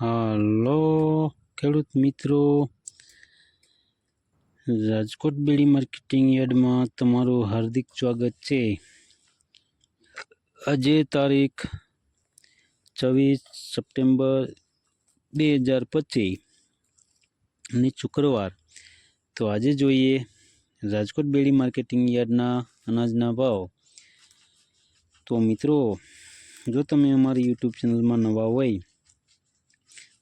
હાલો, ખેડૂત મિત્રો. રાજકોટ બેડી માર્કેટિંગ યાર્ડમાં તમારું હાર્દિક સ્વાગત છે. આજે તારીખ છવ્વીસ સપ્ટેમ્બર બે હજાર પચીસ અને શુક્રવાર. તો આજે જોઈએ રાજકોટ બેડી માર્કેટિંગ યાર્ડના અનાજના ભાવ. તો મિત્રો, જો તમે અમારી યુટ્યુબ ચેનલમાં નવા હોય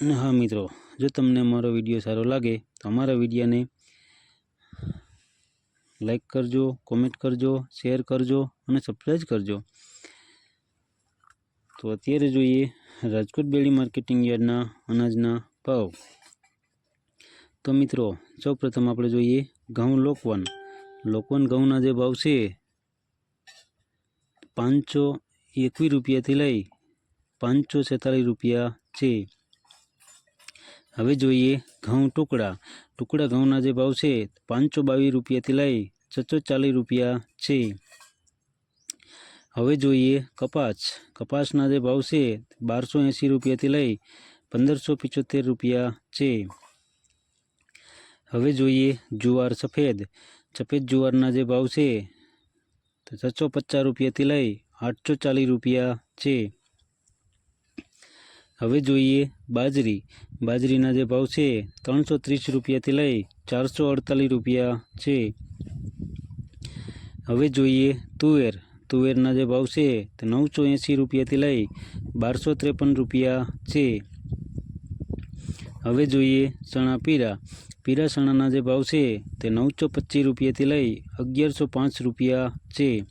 અને હા, મિત્રો, જો તમને અમારો વીડિયો સારો લાગે, તો અમારા વિડીયોને લાઈક કરજો કોમેન્ટ કરજો શેર કરજો અને સબસ્ક્રાઈબ કરજો. તો અત્યારે જોઈએ રાજકોટ બેડી માર્કેટિંગ યાર્ડના અનાજના ભાવ. તો મિત્રો, સૌપ્રથમ આપણે જોઈએ ઘઉં લોકવન. લોકવન ઘઉંના જે ભાવ છે, પાંચસો એકવીસ રૂપિયાથી લઈ પાંચસો છેતાલીસ રૂપિયા છે. હવે જોઈએ ઘઉં ટુકડા. ટુકડા ઘઉંના જે ભાવ છે, પાંચસો બાવીસ રૂપિયાથી લઈ છસો ચાલીસ રૂપિયા છે. હવે જોઈએ કપાસ. કપાસના જે ભાવ છે, બારસો એંસી રૂપિયાથી લઈ પંદરસો પિચોતેર રૂપિયા છે. હવે જોઈએ જુવાર સફેદ. સફેદ જુવારના જે ભાવ છે, તો છસો પચાસ રૂપિયાથી લઈ આઠસો ચાલીસ રૂપિયા છે. હવે જોઈએ બાજરી. બાજરીના જે ભાવ છે, ત્રણસો ત્રીસ રૂપિયાથી લઈ ચારસો અડતાલીસ રૂપિયા છે. હવે જોઈએ તુવેર. તુવેરના જે ભાવ છે, તે નવસો એંસી રૂપિયાથી લઈ બારસો ત્રેપન રૂપિયા છે. હવે જોઈએ ચણા પીરા. પીરા ચણાના જે ભાવ છે, તે નવસો પચીસ રૂપિયાથી લઈ અગિયારસો પાંચ રૂપિયા છે.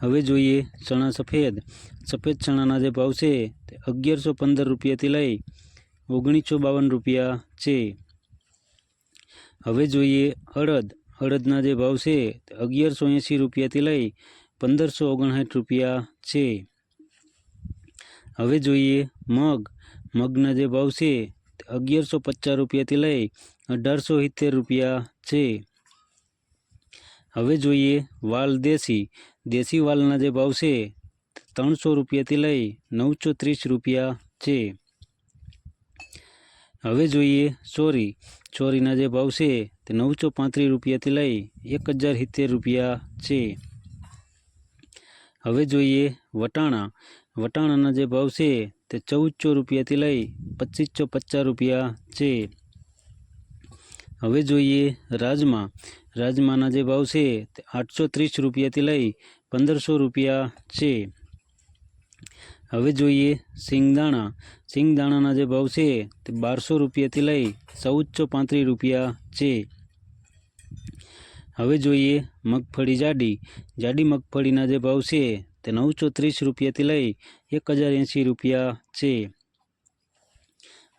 હવે જોઈએ ચણા સફેદ. સફેદ ચણાના જે ભાવ છે અગિયારસો પંદર રૂપિયાથી લઈ ઓગણીસો બાવન રૂપિયા છે. હવે જોઈએ અડદ અડદના જે ભાવ છે અગિયારસો એંસી રૂપિયાથી લઈ પંદરસો ઓગણસાઠ રૂપિયા છે. હવે જોઈએ મગ. મગના જે ભાવ છે અગિયારસો પચાસ રૂપિયાથી લઈ અઢારસો સિત્તેર રૂપિયા છે. હવે જોઈએ વાલ દેશી. દેશી વાલના જે ભાવ છે ત્રણસો રૂપિયાથી લઈ નવસો ત્રીસ રૂપિયા છે. હવે જોઈએ ચોરી. ચોરીના જે ભાવ છે તે નવસો પાંત્રીસ રૂપિયાથી લઈ એક હજાર સિત્તેર રૂપિયા છે. હવે જોઈએ વટાણા. વટાણાના જે ભાવ છે તે ચૌદસો રૂપિયાથી લઈ પચીસો પચાસ રૂપિયા છે. હવે જોઈએ રાજમા. રાજમાના જે ભાવ છે તે આઠસો ત્રીસ રૂપિયાથી લઈ પંદરસો રૂપિયા છે. હવે જોઈએ સિંગદાણા. સિંગદાણાના જે ભાવ છે તે બારસો રૂપિયાથી લઈ ચૌદસો પાંત્રીસ રૂપિયા છે. હવે જોઈએ મગફળી જાડી. જાડી મગફળીના જે ભાવ છે તે નવસો ત્રીસ રૂપિયાથી લઈ એક હજાર એંસી રૂપિયા છે.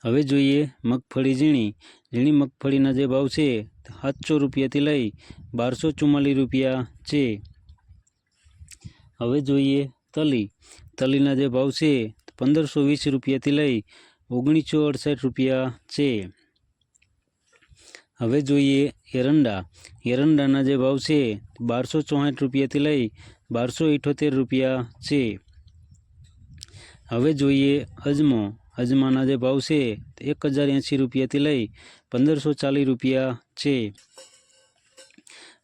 હવે જોઈએ મગફળી ઝીણી. ઝીણી મગફળીના જે ભાવ છે તે સાતસો રૂપિયાથી લઈ બારસો ચુમ્માલીસ રૂપિયા છે. હવે જોઈએ તલી. તલીના જે ભાવ છે, પંદરસો વીસ રૂપિયાથી લઈ ઓગણીસો અડસઠ રૂપિયા છે. હવે જોઈએ એરંડા. એરંડાના જે ભાવ છે, બારસો ચોસઠ રૂપિયાથી લઈ બારસો ઇઠોતેર રૂપિયા છે. હવે જોઈએ અજમો. અજમાના જે ભાવ છે, એક હજાર એંસી રૂપિયાથી લઈ પંદરસો ચાલીસ રૂપિયા છે.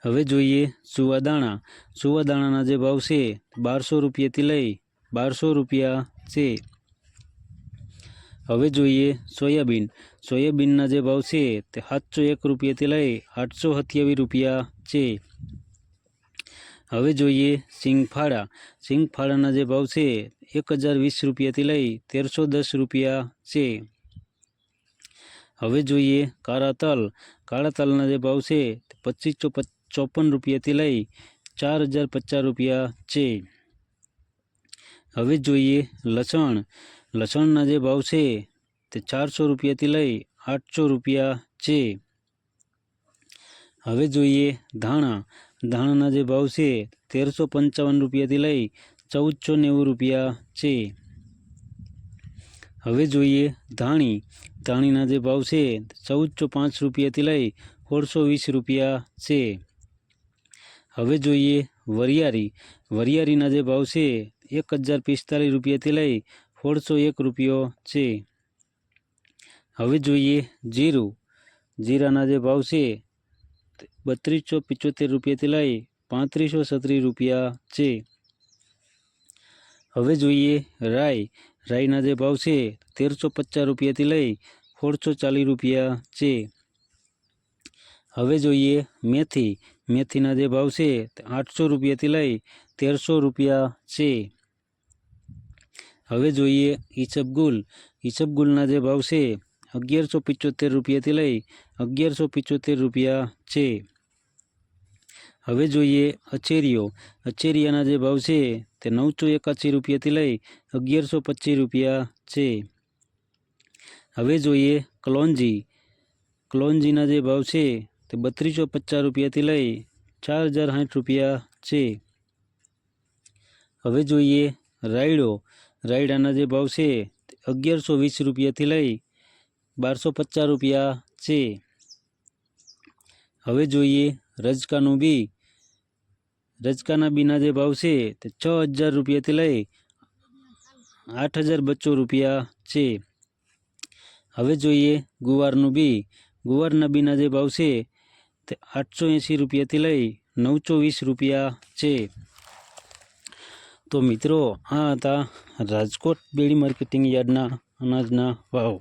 હવે જોઈએ સુવાદાણા. સુવાદાણાના જે ભાવ છે, બારસો રૂપિયાથી લઈ બારસો રૂપિયા છે. હવે જોઈએ સોયાબીન. સોયાબીનના જે ભાવ છે તે સાતસો એક રૂપિયાથી લઈ આઠસો સત્યાવીસ રૂપિયા છે. હવે જોઈએ સિંગફાળા. સિંગફાળાના જે ભાવ છે એક હજાર વીસ રૂપિયાથી લઈ તેરસો દસ રૂપિયા છે. હવે જોઈએ કાળા તલ. કાળા તલના જે ભાવ છે પચીસો ચોપન રૂપિયાથી લઈ ચાર હજાર પચાસ રૂપિયા છે. હવે જોઈએ લસણ. લસણના જે ભાવ છે તે ચારસો રૂપિયાથી લઈ આઠસો રૂપિયા છે. હવે જોઈએ ધાણા. ધાણાના જે ભાવ છે તેરસો પંચાવન રૂપિયાથી લઈ ચૌદસો નેવું રૂપિયા છે. હવે જોઈએ ધાણી. ધાણીના જે ભાવ છે ચૌદસો પાંચ રૂપિયાથી લઈ સોળસો વીસ રૂપિયા છે. હવે જોઈએ વરિયારી વરિયારીના જે ભાવ છે એક હજાર પિસ્તાલીસ રૂપિયાથી લઈ સોળસો એક રૂપિયો છે. હવે જોઈએ જીરું. જીરાના જે ભાવ છે, બત્રીસો પિચોતેર રૂપિયાથી લઈ પાંત્રીસો છત્રીસ રૂપિયા છે. હવે જોઈએ રાઈ. રાઈના જે ભાવ છે, તેરસો પચાસ રૂપિયાથી લઈ સોળસો ચાલીસ રૂપિયા છે. હવે જોઈએ મેથી. મેથીના જે ભાવ છે, આઠસો રૂપિયાથી લઈ તેરસો રૂપિયા છે. હવે જોઈએ ઈસબગુલ ઈસબગુલના જે ભાવ છે, અગિયારસો પિચોતેર રૂપિયાથી લઈ અગિયારસો પિચોતેર રૂપિયા છે. હવે જોઈએ અચેરીઓ અચેરિયાના જે ભાવ છે, તે નવસો એકાસી રૂપિયાથી લઈ અગિયારસો પચીસ રૂપિયા છે. હવે જોઈએ કલોંજી કલોંજીના જે ભાવ છે, તે બત્રીસો પચાસ રૂપિયાથી લઈ ચાર હજાર સાઠ રૂપિયા છે. હવે જોઈએ રાયડો. રાયડાના જે ભાવ છે અગિયારસો વીસ રૂપિયાથી લઈ બારસો પચાસ રૂપિયા છે. હવે જોઈએ રજકાનું બી. રજકાના બીના જે ભાવ છે, તે છ હજાર રૂપિયાથી લઈ આઠ હજાર બચ્ચો રૂપિયા છે. હવે જોઈએ ગુવારનું બી. ગુવારના બીના જે ભાવ છે, તે આઠસો એંસી રૂપિયાથી લઈ નવસો વીસ રૂપિયા છે. તો મિત્રો આ હતા રાજકોટ બેડી માર્કેટિંગ યાર્ડના અનાજના ભાવ.